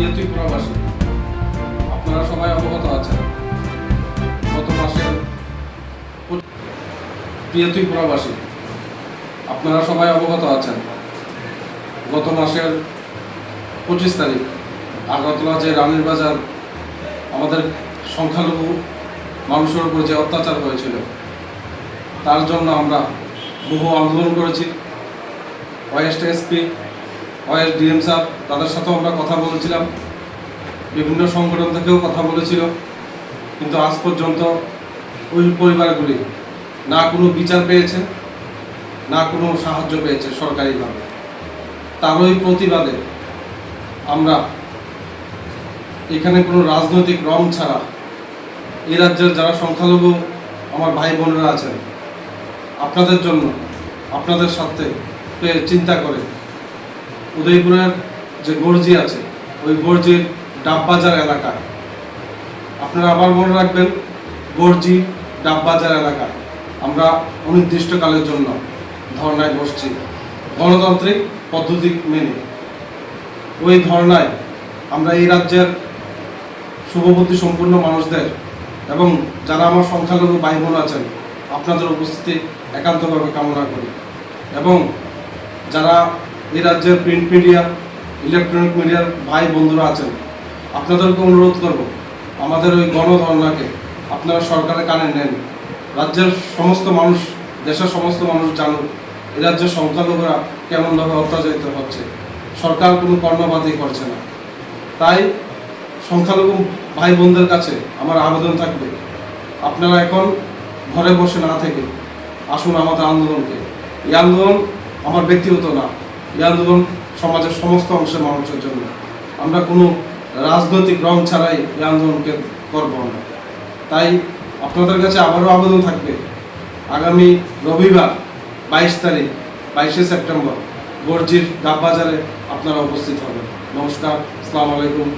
প্রিয় ত্রিপুরাবাসী আপনারা সবাই অবগত আছেন। গত মাসের প্রিয় ত্রিপুরাবাসী আপনারা সবাই অবগত আছেন। গত মাসের পঁচিশ তারিখ আগরতলা যে রানীর বাজার, আমাদের সংখ্যালঘু মানুষের উপর যে অত্যাচার হয়েছিল, তার জন্য আমরা বহু আন্দোলন করেছি। West SP west DM sir, তাদের সাথেও আমরা কথা বলেছিলাম। বিভিন্ন সংগঠন থেকেও কথা বলেছিল। কিন্তু আজ পর্যন্ত ওই পরিবারগুলি না কোনো বিচার পেয়েছে, না কোনো সাহায্য পেয়েছে সরকারিভাবে। তারই প্রতিবাদে আমরা এখানে কোনো রাজনৈতিক রং ছাড়া এই রাজ্যের যারা সংখ্যালঘু, আমার ভাই বোনেরা আছেন, আপনাদের জন্য, আপনাদের সাথে চিন্তা করে উদয়পুরের যে গর্জি আছে, ওই গর্জির ডাববাজার এলাকা। আপনারা আবার মনে রাখবেন, গর্জি ডাববাজার এলাকা। আমরা অনির্দিষ্টকালের জন্য ধর্নায় বসছি। গণতান্ত্রিক পদ্ধতি মেনে। ওই ধর্নায় আমরা এই রাজ্যের শুভবুদ্ধি সম্পূর্ণ মানুষদের এবং যারা আমার সংখ্যালঘু ভাই বোন আছেন, আপনাদের উপস্থিতি একান্তভাবে কামনা করি। এবং যারা এই রাজ্যের প্রিন্ট মিডিয়া ইলেকট্রনিক মিডিয়ার ভাই বন্ধুরা আছেন, আপনাদেরকে অনুরোধ করব, আমাদের ওই গণধর্ণাকে আপনারা সরকারের কানে নেন। রাজ্যের সমস্ত মানুষ, দেশের সমস্ত মানুষ জানুক এই রাজ্যের সংখ্যালঘুরা কেমনভাবে অত্যাচারিত হচ্ছে। সরকার কোনো কর্ণবাদী করছে না। তাই সংখ্যালঘু ভাই বোনদের কাছে আমার আবেদন থাকবে, আপনারা এখন ঘরে বসে না থেকে আসুন আমাদের আন্দোলনকে। এই আন্দোলন আমার ব্যক্তিগত না এই আন্দোলন সমাজের সমস্ত অংশের মানুষের জন্য। আমরা কোনো রাজনৈতিক রং ছাড়াই এই আন্দোলনকে করব না। তাই আপনাদের কাছে আবারও আবেদন থাকবে, আগামী রবিবার বাইশ তারিখ, বাইশে সেপ্টেম্বর গর্জির ডাববাজারে আপনারা উপস্থিত হবেন। নমস্কার, আসসালামু আলাইকুম।